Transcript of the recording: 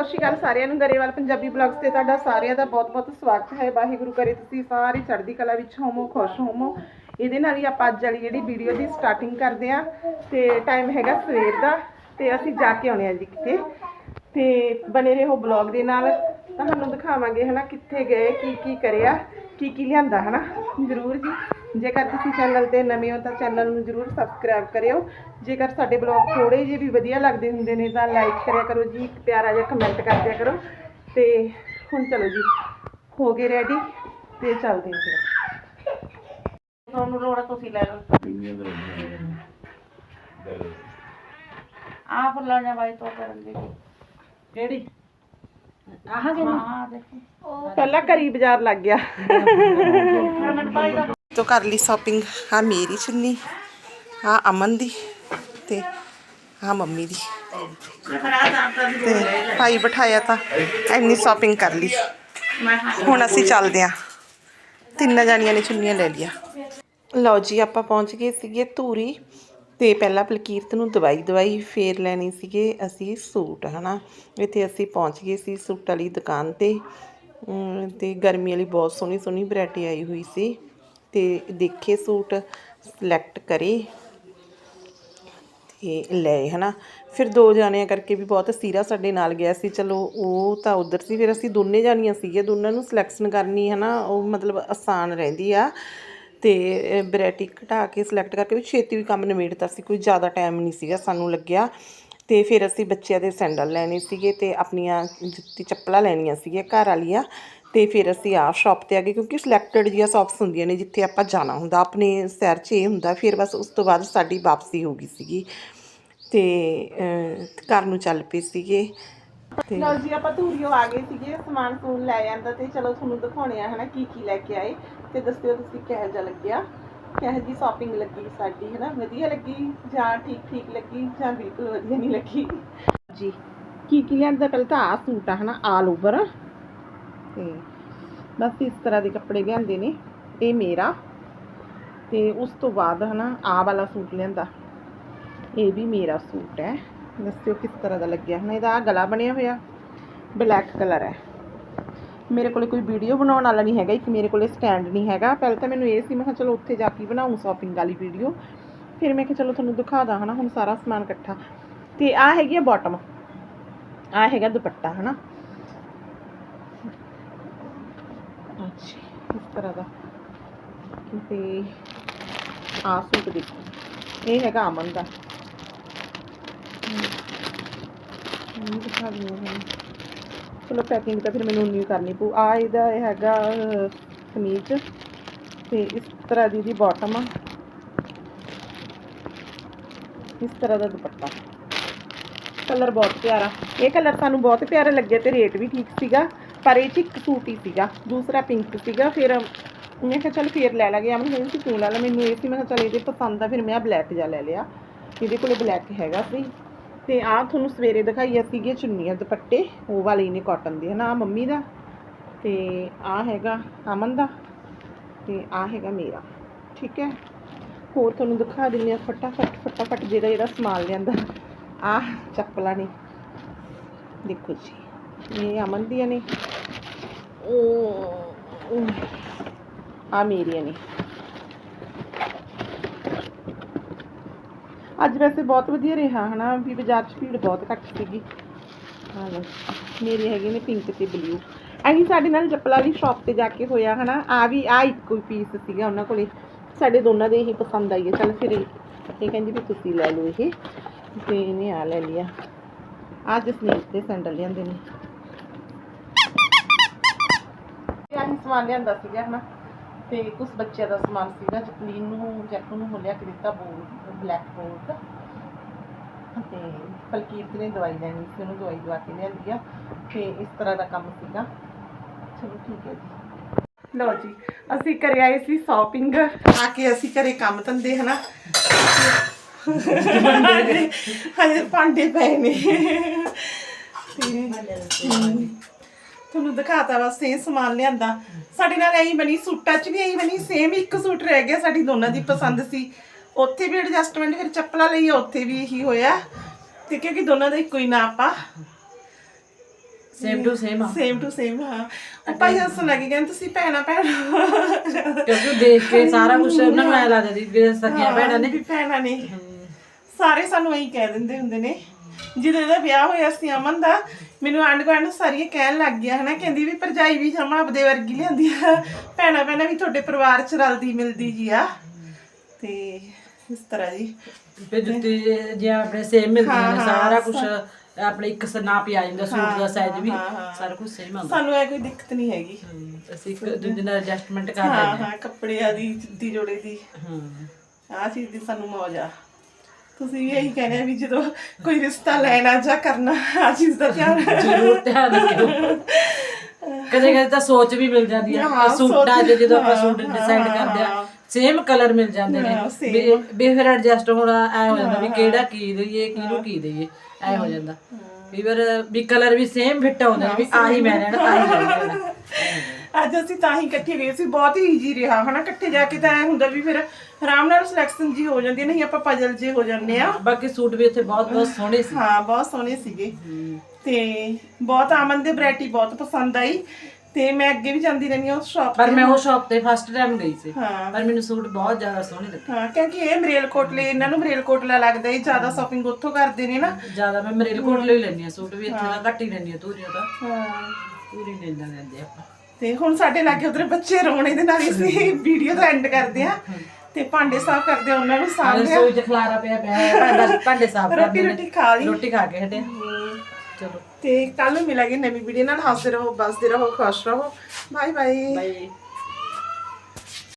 ਸਤਿ ਸ਼੍ਰੀ ਅਕਾਲ ਸਾਰਿਆਂ ਨੂੰ ਗਰੇਵਾਲ ਪੰਜਾਬੀ ਬਲੌਗਸ ਤੇ ਤੁਹਾਡਾ ਸਾਰਿਆਂ ਦਾ ਬਹੁਤ-ਬਹੁਤ ਸਵਾਗਤ ਹੈ। ਵਾਹਿਗੁਰੂ ਕਰੇ ਤੁਸੀਂ ਸਾਰੇ ਚੜ੍ਹਦੀ ਕਲਾ ਵਿੱਚ ਹੋਵੋ, ਖੁਸ਼ ਹੋਵੋ। ਇਹਦੇ ਨਾਲ ਹੀ ਆਪਾਂ ਅੱਜ ਵਾਲੀ ਜਿਹੜੀ ਵੀਡੀਓ ਦੀ ਸਟਾਰਟਿੰਗ ਕਰਦੇ ਆ ਤੇ ਟਾਈਮ ਹੈਗਾ ਸਵੇਰ ਦਾ ਤੇ ਅਸੀਂ ਜਾ ਕੇ ਆਉਣੇ ਆ ਜੀ ਕਿਤੇ। ਤੇ ਬਣੇ ਰਹੋ ਬਲੌਗ ਦੇ ਨਾਲ। ਤੁਹਾਨੂੰ ਦਿਖਾਵਾਂਗੇ ਹਨਾ ਕਿੱਥੇ ਗਏ, ਕੀ ਕੀ ਕਰਿਆ। ਕੀ ਕੀ ਲਿਆਂਦਾ ਹਨਾ? ਜ਼ਰੂਰ ਜੀ। ਜੇਕਰ ਤੁਸੀਂ ਚੈਨਲ ਤੇ ਨਵੇਂ ਹੋ ਤਾਂ ਚੈਨਲ ਨੂੰ ਜ਼ਰੂਰ ਸਬਸਕ੍ਰਾਈਬ ਕਰਿਓ। ਜੇਕਰ ਸਾਡੇ ਬਲੌਗ ਥੋੜੇ ਜਿਹੇ ਵੀ ਵਧੀਆ ਲੱਗਦੇ ਹੁੰਦੇ ਨੇ ਤਾਂ ਲਾਈਕ ਕਰਿਆ ਕਰੋ ਜੀ ਇੱਕ ਪਿਆਰਾ ਜਿਹਾ ਕਮੈਂਟ ਕਰ ਦਿਆ ਕਰੋ। ਤੇ ਹੁਣ ਚਲੋ ਜੀ ਹੋ ਗਏ ਰੈਡੀ ਤੇ ਚੱਲਦੇ ਹਾਂ ਫਿਰ। ਤੁਹਾਨੂੰ ਲੋੜ ਤੁਸੀਂ ਲੈ ਲਓ। ਫੁੱਲਾਂ ਜਾਂ ਬਾਈ ਤੋਂ ਕਰਨ ਦੇ ਕਿਹੜੀ? ਆਹ ਕਿ ਹਾਂ ਦੇਖੋ। ਪਹਿਲਾਂ ਕਰੀ ਬਾਜ਼ਾਰ ਲੱਗ ਗਿਆ। ਤੋ ਕਰ ਲਈ ਸ਼ਾਪਿੰਗ ਆ ਮੇਰੀ ਚੁੰਨੀ ਆ ਅਮਨ ਦੀ ਤੇ ਆ ਮੰਮੀ ਦੀ। ਤੇ ਭਾਈ ਬਿਠਾਇਆ ਤਾਂ ਇੰਨੀ ਸ਼ਾਪਿੰਗ ਕਰ ਲਈ। ਹੁਣ ਅਸੀਂ ਚੱਲਦੇ ਆ ਤਿੰਨ ਜਾਣੀਆਂ ਨੇ ਚੁੰਨੀਆਂ ਲੈ ਲਿਆ। ਲਓ ਜੀ ਆਪਾਂ ਪਹੁੰਚ ਗਏ ਸੀਗੇ ਧੂਰੀ। ਤੇ ਪਹਿਲਾਂ ਪਲਕੀਰਤ ਨੂੰ ਦਵਾਈ ਦਵਾਈ ਫੇਰ ਲੈਣੀ ਸੀਗੇ ਅਸੀਂ ਸੂਟ ਹਨਾ। ਇੱਥੇ ਅਸੀਂ ਪਹੁੰਚ ਗਏ ਸੀ ਸੂਟ ਵਾਲੀ ਦੁਕਾਨ ਤੇ। ਅਮ, ਤੇ ਗਰਮੀ ਵਾਲੀ ਬਹੁਤ ਸੋਹਣੀ ਸੋਹਣੀ ਵੈਰਾਈਟੀ ਆਈ ਹੋਈ ਸੀ। ਤੇ ਦੇਖੇ ਸੂਟ ਸਿਲੈਕਟ ਕਰੇ। ਤੇ ਲਏ ਹਨਾ। ਫਿਰ ਦੋ ਜਾਣਿਆਂ ਕਰਕੇ ਵੀ ਬਹੁਤ ਸੀਰਾ ਸਾਡੇ ਨਾਲ ਗਿਆ ਸੀ। ਚਲੋ ਉਹ ਤਾਂ ਉਧਰ ਸੀ। ਫਿਰ ਅਸੀਂ ਦੋਨੇ ਜਾਣੀਆਂ ਸੀਗੇ ਦੋਨਾਂ ਨੂੰ ਸਿਲੈਕਸ਼ਨ ਕਰਨੀ ਹਨਾ ਉਹ ਮਤਲਬ ਆਸਾਨ ਰਹਿੰਦੀ ਆ। ਤੇ ਵੈਰਾਈਟੀ ਘਟਾ ਕੇ ਸਿਲੈਕਟ ਕਰਕੇ ਵੀ ਛੇਤੀ ਵੀ ਕੰਮ ਨਿਬੇੜਤਾ ਸੀ, ਕੋਈ ਜ਼ਿਆਦਾ ਟਾਈਮ ਨਹੀਂ ਸੀਗਾ, ਸਾਨੂੰ ਲੱਗਿਆ। ਤੇ ਫਿਰ ਅਸੀਂ ਬੱਚਿਆਂ ਦੇ ਸੈਂਡਲ ਲੈਣੇ ਸੀਗੇ ਤੇ ਆਪਣੀਆਂ ਜੁੱਤੀ ਚੱਪਲਾਂ ਲੈਣੀਆਂ ਸੀਗੀਆਂ ਘਰ ਵਾਲੀਆਂ। ਤੇ ਫਿਰ ਅਸੀਂ ਆ ਸ਼ਾਪ ਤੇ ਆ ਗਏ ਕਿਉਂਕਿ ਸਿਲੈਕਟਡ ਜੀਆਂ ਸ਼ਾਪਸ ਹੁੰਦੀਆਂ ਨੇ ਜਿੱਥੇ ਆਪਾਂ ਜਾਣਾ ਹੁੰਦਾ, ਆਪਣੇ ਸੈਰ 'ਚ ਇਹ ਹੁੰਦਾ, ਫਿਰ ਬਸ ਉਸ ਤੋਂ ਬਾਅਦ ਸਾਡੀ ਵਾਪਸੀ ਹੋ ਗਈ ਸੀਗੀ। ਤੇ ਘਰ ਨੂੰ ਚੱਲ ਪਏ ਸੀਗੇ। ਤੇ ਲਓ ਜੀ, ਆਪਾਂ ਧੂਰੀਓ ਆ ਗਏ ਸੀਗੇ, ਸਮਾਨ ਸਮੂਨ ਲੈ ਜਾਂਦਾ ਤੇ ਚਲੋ ਤੁਹਾਨੂੰ ਦਿਖਾਉਣੇ ਆ ਹਨਾ ਕੀ ਕੀ ਲੈ ਕੇ ਆਏ। ਤੇ ਦੱਸਿਓ ਤੁਸੀਂ ਕਿਹੋ ਜਿਹਾ ਲੱਗਿਆ? ਕਿਹੋ ਜੀ ਸ਼ਾਪਿੰਗ ਲੱਗੀ ਸਾਡੀ, ਹਨਾ? ਵਧੀਆ ਲੱਗੀ ਜਾਂ ਠੀਕ ਠੀਕ ਲੱਗੀ ਜਾਂ ਬਿਲਕੁਲ ਵਧੀਆ ਨਹੀਂ ਲੱਗੀ? ਜੀ, ਕੀ ਕੀ ਲਿਆਂਦਾ ਪਹਿਲਾਂ ਤਾਂ ਆ ਸੂਟ ਆ, ਹਨਾ ਆਲ ਓਵਰ ਤੇ ਬਸ ਇਸ ਤਰ੍ਹਾਂ ਦੇ ਕੱਪੜੇ ਲਿਆਂਦੇ ਨੇ, ਇਹ ਮੇਰਾ। ਤੇ ਉਸ ਤੋਂ ਬਾਅਦ, ਹਨਾ ਆ ਵਾਲਾ ਸੂਟ ਲਿਆਂਦਾ। ਇਹ ਵੀ ਮੇਰਾ ਸੂਟ ਹੈ। ਦੱਸਿਓ ਕਿਸ ਤਰ੍ਹਾਂ ਦਾ ਲੱਗਿਆ? ਹੁਣ ਇਹਦਾ ਆਹ ਗਲਾ ਬਣਿਆ ਹੋਇਆ ਬਲੈਕ ਕਲਰ ਹੈ। ਮੇਰੇ ਕੋਲੇ ਕੋਈ ਵੀਡੀਓ ਬਣਾਉਣ ਵਾਲਾ ਨਹੀਂ ਹੈਗਾ, ਇੱਕ ਮੇਰੇ ਕੋਲੇ ਸਟੈਂਡ ਨਹੀਂ ਹੈਗਾ। ਪਹਿਲਾਂ ਤਾਂ ਮੈਨੂੰ ਇਹ ਸੀ, ਮੈਂ ਕਿਹਾ ਚਲੋ ਉੱਥੇ ਜਾ ਕੇ ਬਣਾਉਂ ਸ਼ਾਪਿੰਗ ਵਾਲੀ ਵੀਡੀਓ। ਫਿਰ ਮੈਂ ਕਿਹਾ ਚਲੋ ਤੁਹਾਨੂੰ ਦਿਖਾ ਦਾਂ, ਹਨਾ, ਹੁਣ ਸਾਰਾ ਸਮਾਨ ਇਕੱਠਾ। ਤੇ ਆ ਹੈਗੀ ਆ ਬਾਟਮ ਆ ਹੈਗਾ ਦੁਪੱਟਾ, ਹਨਾ। ਅੱਛਾ, ਇਸ ਤਰ੍ਹਾਂ ਦਾ। ਤੇ ਆ ਸੂਟ ਦੇਖੋ, ਇਹ ਹੈਗਾ ਅਮਨ ਦਾ। ਇਹ ਦਿਖਾ ਦਿਓ। ਹੁਣ ਚਲੋ ਪੈਕਿੰਗ ਤਾਂ ਫਿਰ ਮੈਨੂੰ ਉਨੀ ਕਰਨੀ ਪਊ। ਆ ਇਹਦਾ ਇਹ ਹੈਗਾ ਅਹ, ਕਮੀਜ਼। ਤੇ ਇਸ ਤਰ੍ਹਾਂ ਦੀ ਦੀ ਬਾਟਮ ਆ। ਇਸ ਤਰ੍ਹਾਂ ਦਾ ਦੁਪੱਟਾ। ਕਲਰ ਬਹੁਤ ਪਿਆਰਾ। ਇਹ ਕਲਰ ਸਾਨੂੰ ਬਹੁਤ ਪਿਆਰੇ ਲੱਗੇ ਤੇ ਰੇਟ ਵੀ ਠੀਕ ਸੀਗਾ ਪਰ ਇਹ ਚ ਇੱਕ ਸੂਟ ਹੀ ਸੀਗਾ। ਦੂਸਰਾ ਪਿੰਕ ਸੀਗਾ ਫਿਰ ਮੈਂ ਕਿਹਾ ਚੱਲ ਫੇਰ ਲੈ ਲਾਂਗੇ। ਅਮਨ ਕਹਿੰਦੀ ਸੀ ਤੂੰ ਲੈ ਲੈ। ਮੈਨੂੰ ਇਹ ਸੀ ਮੈਂ ਕਿਹਾ ਚੱਲ ਇਹਦੇ ਪਸੰਦ ਆ ਫਿਰ ਮੈਂ ਬਲੈਕ ਜਿਹਾ ਲੈ ਲਿਆ। ਇਹਦੇ ਕੋਲੇ ਬਲੈਕ ਹੈਗਾ ਸੀ। ਤੇ ਆਹ ਤੁਹਾਨੂੰ ਸਵੇਰੇ ਦਿਖਾਈਆ ਸੀਗੇ ਚੁੰਨੀਆਂ ਦੁਪੱਟੇ, ਉਹ ਵਾਲੇ ਨੇ ਕਾਟਨ ਦੇ, ਹਨਾ, ਆਹ ਮੰਮੀ ਦਾ ਤੇ ਆਹ ਹੈਗਾ ਅਮਨ ਦਾ ਤੇ ਆਹ ਹੈਗਾ ਮੇਰਾ, ਠੀਕ ਹੈ? ਹੋਰ ਤੁਹਾਨੂੰ ਦਿਖਾ ਦਿੰਦੇ ਆ ਫਟਾਫਟ ਫਟਾਫਟ ਜਿਹੜਾ ਜਿਹੜਾ ਸਮਾਨ ਲਿਆਂਦਾ, ਆਹ ਚੱਪਲਾਂ ਨੇ, ਦੇਖੋ ਜੀ, ਇਹ ਅਮਨ ਦੀਆਂ ਨੇ, ਉਹ ਆ ਮੇਰੀਆਂ ਨੇ। ਅੱਜ ਵੈਸੇ ਬਹੁਤ ਵਧੀਆ ਰਿਹਾ ਹਨਾ, ਵੀ ਬਾਜ਼ਾਰ 'ਚ ਭੀੜ ਬਹੁਤ ਘੱਟ ਸੀਗੀ। ਹਾਂ ਮੇਰੇ ਹੈਗੇ ਨੇ ਪਿੰਕ ਤੇ ਬਲੂ ਅਸੀਂ ਸਾਡੇ ਨਾਲ ਚੱਪਲਾਂ ਵਾਲੀ ਸ਼ਾਪ ਤੇ ਜਾ ਕੇ ਹੋਇਆ ਹਨਾ ਆ ਵੀ ਆ ਇੱਕੋ ਹੀ ਪੀਸ ਸੀਗਾ ਉਹਨਾਂ ਕੋਲੇ। ਸਾਡੇ ਦੋਨਾਂ ਦੇ ਇਹੀ ਪਸੰਦ ਆਈ ਹੈ। ਚਲ ਫਿਰ ਇਹ ਕਹਿੰਦੀ ਵੀ ਤੁਸੀਂ ਲੈ ਲਓ ਇਹ। ਤੇ ਇਹਨੇ ਆ ਲੈ ਲਿਆ। ਆ ਜਸਨੀਤ ਦੇ ਸੈਂਡਲ ਲਿਆਂਦੇ ਨੇ। ਇਹ ਆਹੀ ਸਮਾਨ ਲਿਆਂਦਾ ਸੀਗਾ ਹਨਾ। ਤੇ ਕੁਝ ਬੱਚਿਆਂ ਦਾ ਸਮਾਨ ਸੀਗਾ ਜਪਲੀਨ ਨੂੰ ਜੈਪੂ ਨੂੰ ਹੋ ਲਿਆ ਕੇ ਦਿੱਤਾ ਬੋਰਡ ਬਲੈਕ ਬੋਰਡ ਤੇ ਫਲਕੀਰਤ ਨੇ ਦਵਾਈ ਲੈਣੀ ਸੀ ਉਹਨੂੰ ਦਵਾਈ ਦਵਾ ਕੇ ਲਿਆਂਦੀ ਆ। ਤੇ ਇਸ ਤਰ੍ਹਾਂ ਦਾ ਕੰਮ ਸੀਗਾ। ਚਲੋ ਠੀਕ ਹੈ ਜੀ। ਲਓ ਜੀ ਅਸੀਂ ਕਰੇ ਆਏ ਸੀ ਸ਼ਾਪਿੰਗ ਆ ਕੇ ਅਸੀਂ ਘਰੇ ਕੰਮ ਧੰਦੇ ਹਨਾ? ਹਜੇ ਭਾਂਡੇ ਪਏ ਨੇ। ਤੇ ਤੁਹਾਨੂੰ ਦਿਖਾਤਾ ਬਸ ਇਹ ਸਮਾਨ ਲਿਆਂਦਾ। ਸਾਡੇ ਨਾਲ ਐਂ ਬਣੀ ਸੂਟਾਂ 'ਚ ਵੀ ਐਂ ਬਣੀ ਸੇਮ ਇੱਕ ਸੂਟ ਰਹਿ ਗਿਆ ਸਾਡੀ ਦੋਨਾਂ ਦੀ ਪਸੰਦ ਸੀ। ਉੱਥੇ ਵੀ ਐਡਜਸਟਮੈਂਟ ਫਿਰ ਚੱਪਲਾਂ ਲਈ ਉੱਥੇ ਵੀ ਇਹੀ ਹੋਇਆ। ਤੇ ਕਿਉਂਕਿ ਦੋਨਾਂ ਦਾ ਇੱਕੋ ਹੀ ਨਾਪ ਆ। ਸੇਮ ਟੂ ਸੇਮ ਆ। ਸੇਮ ਟੂ ਸੇਮ ਹਾਂ। ਉਹ ਭਾਈ ਹੱਸਣ ਲੱਗੇ ਕਹਿੰਦੇ ਤੁਸੀਂ ਭੈਣਾ ਭੈਣਾ। ਕਿਉਂਕਿ ਦੇਖ ਕੇ ਸਾਰਾ ਕੁਝ ਉਹਨਾਂ ਨੂੰ ਐ ਲੱਗਦਾ ਸੀ ਵੀ ਸਕੀਆਂ ਭੈਣਾਂ ਨੇ। ਵੀ ਭੈਣਾਂ ਨੇ। ਸਾਰੇ ਸਾਨੂੰ ਇਹੀ ਕਹਿ ਦਿੰਦੇ ਹੁੰਦੇ ਨੇ। ਜਦੋਂ ਇਹਦਾ ਵਿਆਹ ਹੋਇਆ ਸੀ ਅਮਨ ਦਾ ਮੈਨੂੰ ਆਂਢ ਗੁਆਂਢ ਸਾਰੀਆਂ ਕਹਿਣ ਲੱਗ ਗਿਆ ਹਨਾ ਕਹਿੰਦੀ ਵੀ ਭਰਜਾਈ ਵੀ ਜਮਾ ਆਪਦੇ ਵਰਗੀ ਲਿਆਂਦੀ ਆ। ਭੈਣਾਂ ਭੈਣਾਂ ਵੀ ਤੁਹਾਡੇ ਪਰਿਵਾਰ ਚ ਰਲਦੀ ਮਿਲਦੀ ਜੀ ਆ। ਤੇ ਇਸ ਤਰ੍ਹਾਂ ਜੀ। ਤੇ ਜੁੱਤੀ ਜੇ ਆਪਣੇ ਸੇਮ ਮਿਲਦੀਆਂ ਨੇ ਸਾਰਾ ਕੁਝ ਆਪਣੇ ਇੱਕ ਸਨਾ ਪਿਆ ਜਾਂਦਾ ਸੂਟ ਦਾ ਸਾਈਜ਼ ਵੀ ਸਾਰਾ ਕੁਝ ਸੇਮ ਆਉਂਦਾ। ਸਾਨੂੰ ਇਹ ਕੋਈ ਦਿੱਕਤ ਨਹੀਂ ਹੈਗੀ। ਹਮ, ਅਸੀਂ ਇੱਕ ਦੂਜੇ ਨਾਲ ਐਡਜਸਟਮੈਂਟ ਕਰ ਹਾਂ ਲੈਂਦੇ ਹਾਂ ਕੱਪੜਿਆਂ ਦੀ ਜੁੱਤੀ ਜੋੜੇ ਦੀ। ਹਾਂ। ਆਹ ਚੀਜ਼ ਦੀ ਸਾਨੂੰ ਮੌਜ ਆ। ਤੁਸੀਂ ਵੀ ਇਹੀ ਕਹਿੰਦੇ ਆ ਵੀ ਜਦੋਂ ਕੋਈ ਰਿਸ਼ਤਾ ਲੈਣਾ ਜਾਂ ਕਰਨਾ ਆ ਚੀਜ਼ ਦਾ ਧਿਆਨ ਜ਼ਰੂਰ ਧਿਆਨ ਰੱਖਿਓ। ਕਦੇ ਕਦੇ ਤਾਂ ਸੋਚ ਵੀ ਮਿਲ ਜਾਂਦੀ ਆ। ਹਾਂ, ਸੂਟਾਂ 'ਚ ਸੋਚ- ਜਦੋਂ ਆਪਾਂ ਹਾਂ, ਸੂਟ ਡਿਸਾਈਡ ਹਾਂ, ਕਰਦੇ ਆ ਹਾਂ। ਸੇਮ ਕਲਰ ਮਿਲ ਜਾਂਦੇ ਨੇ। ਹਾਂ, same। ਵੀ ਵੀ ਫਿਰ ਐਡਜਸਟ ਹੋਣਾ ਐ ਹੋ ਜਾਂਦਾ ਵੀ ਕਿਹੜਾ ਕੀ ਦਈਏ ਕਿਹਨੂੰ ਕੀ ਦਈਏ ਐ ਹੋ ਜਾਂਦਾ। ਵੀ ਫਿਰ ਵੀ ਕਲਰ ਵੀ ਸੇਮ ਫਿੱਟ ਆਉਂਦੇ ਨੇ ਵੀ ਆਹੀ ਮੈਂ ਲੈਣਾ ਆਹੀ ਲੈਣਾ ਅੱਜ ਅਸੀਂ ਤਾਂ ਹੀ ਇਕੱਠੇ ਗਏ ਸੀ ਬਹੁਤ ਹੀ ਈਜ਼ੀ ਰਿਹਾ ਹਨਾ? ਇਕੱਠੇ ਜਾ ਕੇ ਤਾਂ ਐ ਹੁੰਦਾ ਵੀ ਫਿਰ ਆਰਾਮ ਨਾਲ ਸਿਲੈਕਸ਼ਨ ਜੀ ਹੋ ਜਾਂਦੀ ਹੈ, ਨਹੀਂ ਆਪਾਂ ਪਜਲ ਜੇ ਹੋ ਜਾਂਦੇ ਆ। ਬਾਕੀ ਸੂਟ ਵੀ ਇੱਥੇ ਬਹੁਤ ਬਹੁਤ ਸੋਹਣੇ ਸੀ। ਹਾਂ ਬਹੁਤ ਸੋਹਣੇ ਸੀਗੇ। ਤੇ ਬਹੁਤ ਆਮਨ ਦੇ ਵੈਰਾਈਟੀ ਬਹੁਤ ਪਸੰਦ ਆਈ। ਤੇ ਮੈਂ ਅੱਗੇ ਵੀ ਜਾਂਦੀ ਰਹਿੰਦੀ ਹਾਂ ਉਸ ਸ਼ਾਪ ਪਰ ਮੈਂ ਉਹ ਸ਼ਾਪ ਤੇ ਫਸਟ ਟਾਈਮ ਗਈ ਸੀ। ਹਾਂ। ਪਰ ਮੈਨੂੰ ਸੂਟ ਬਹੁਤ ਜ਼ਿਆਦਾ ਸੋਹਣੇ ਲੱਗੇ। ਹਾਂ ਕਿਉਂਕਿ ਇਹ ਮਰੇਲਕੋਟਲੇ ਇਹਨਾਂ ਨੂੰ ਮਰੇਲਕੋਟਲਾ ਲੱਗਦਾ ਇਹ ਜ਼ਿਆਦਾ ਸ਼ਾਪਿੰਗ ਉੱਥੋਂ ਕਰਦੇ ਨੇ ਨਾ। ਜ਼ਿਆਦਾ ਮੈਂ ਮਰੇਲਕੋਟ ਲਈ ਲੈਣੀ ਆ ਸੂਟ ਵੀ ਇੱਥੇ ਦਾ ਘੱਟ ਹੀ ਲੈਣੀ ਆ ਤੂਰੀਆਂ ਤਾਂ। ਹਾਂ। ਪੂਰੀ ਲੈਂਦਾ ਲੈਂਦੇ ਆਪਾਂ। ਤੇ ਹੁਣ ਸਾਡੇ ਲਾਗੇ ਉਧਰ ਬੱਚੇ ਰੋਣੇ ਦੇ ਨਾਲ ਹੀ ਅਸੀਂ ਵੀਡੀਓ ਦਾ ਐਂਡ ਕਰਦੇ ਆ ਤੇ ਭਾਂਡੇ ਸਾਫ਼ ਕਰਦੇ ਆ ਉਹਨਾਂ ਨੂੰ ਸਾਂਭਦੇ ਆ ਰਸੋਈ 'ਚ ਖਲਾਰਾ ਪਿਆ ਪਿਆ ਹੈ ਭਾਂਡਾ ਭਾਂਡੇ ਸਾਫ਼ ਰੋਟੀ ਕਰਦੇ ਨੇ ਰੋਟੀ ਖਾ ਲਈ। ਰੋਟੀ ਖਾ ਕੇ ਹਟੇ। ਚਲੋ। ਤੇ ਕੱਲ ਨੂੰ ਮਿਲਾਂਗੇ ਨਵੀਂ ਵੀਡੀਓ ਨਾਲ। ਹੱਸਦੇ ਰਹੋ ਬਸਦੇ ਰਹੋ ਖੁਸ਼ ਰਹੋ। Bye bye. ਬਾਈ